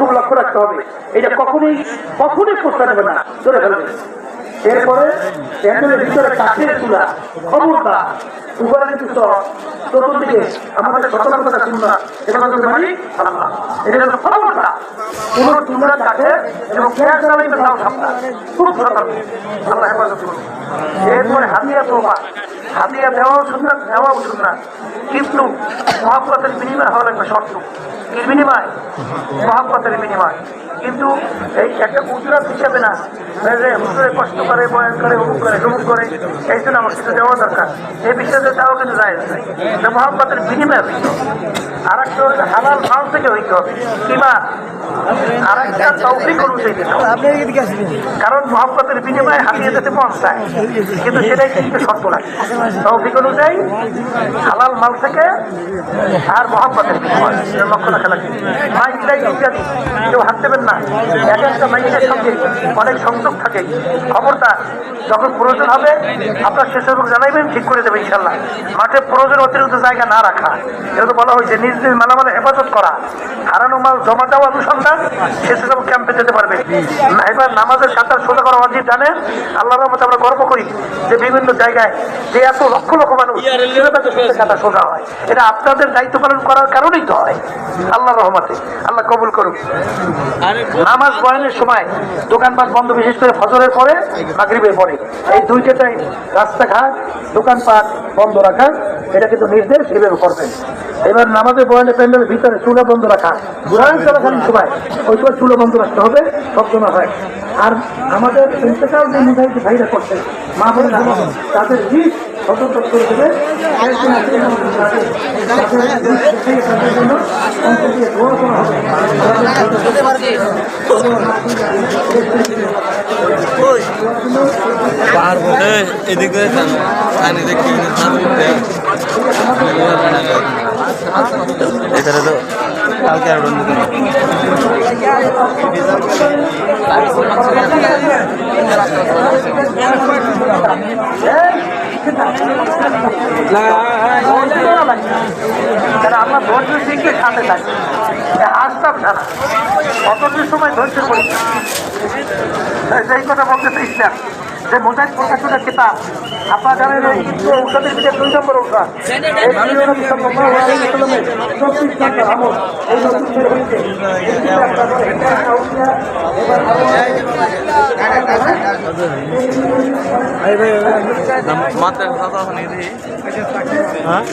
খুব লক্ষ্য রাখতে হবে। এটা কখনোই কখনোই প্রশ্ন নেবে না। ধরে ফেলবে। এরপরে ভিতরে কাঠের চুলা। এরপরে হাতিয়া কিন্তু মহাব্বতের বিনিময় হওয়ার একটা শর্ত। কি বিনিময়? মহাব্বতের বিনিময়। কিন্তু এই একটা উজরাত হিসাবে না কষ্ট করে, বয়ান করে, অমুক করে, তমুক করে, এই জন্য আমার দেওয়া দরকার। এই বিষয়ে দেওয়া কিন্তু যায় না। মহাব্বতের বিনিময় হইতে আর একটা হচ্ছে হালাল মাল থেকে হইতে হবে। কিমা আর একটা তৌফিক অনুযায়ী কারণ মহাব্বতের বিনিময়ে হাতিয়ে যেতে মন চায়। কিন্তু সেটাই কিন্তু শর্ত লাগে। তৌফিক অনুযায়ী হালাল মাল থেকে আর মহাব্বতের বিনিময়। লক্ষ্য রাখা লাগে। মাইক লাইক ইত্যাদি। কেউ হাত দেবেন না। এক একটা মাইকের সঙ্গে অনেক সংযোগ থাকে। খবরটা যখন প্রয়োজন হবে আপনার সেসব জানাইবেন, ঠিক করে দেবে ইনশাল্লাহ। মাঠে প্রয়োজন অতিরিক্ত জায়গা না রাখা। এটা তো বলা হয়েছে, নিজ নিজ মালামালে হেফাজত করা। হারানো মাল, জমা দেওয়া অনুসন্ধান সেসব ক্যাম্পে যেতে পারবে। এবার নামাজের সাঁতার সোজা করা অজিত জানেন? আল্লাহ রহমতে আমরা গর্ব করি যে বিভিন্ন জায়গায় যে এত লক্ষ লক্ষ মানুষ সাঁতার সোজা হয়। এটা আপনাদের দায়িত্ব পালন করার কারণেই তো হয়। আল্লাহ রহমতে। আল্লাহ কবুল করুক। নামাজ বয়ানের সময় দোকানপাট বন্ধ বিশেষ করে ফজরের পরে, মাগরিবের পরে। এই দুইটাটাই রাস্তাঘাট দোকানপাট বন্ধ রাখা, এটা কিন্তু নির্দেশ এভাবে করবেন। এবার নামাজের বয়ানে প্যান্ডেলের ভিতরে চুলা বন্ধ রাখা বুড়ান চলাকালীন সময়, ওই সময় চুলো বন্ধ রাখতে হবে শব্দ না হয়। আর আমাদের ইন্তেকাল যে মুজাহিদ ভাইরা করছে মা বলে তাদের লিস্ট সতর্ক করে দেবে। জন্য অন্তত দিয়ে এদিকে পানি দেখি। এখানে তো কালকে আর বন্ধ আমরা ধৈর্য শিখে সাথে থাকি আসতাম ছাড়া সময় ধৈর্য করি সেই কথা বলতে চাইছি না। যে মোজাইক প্রকাশনের কিতাব আপনারা জানেন ঔষধের ভিতরে দুই নম্বর হ্যাঁ?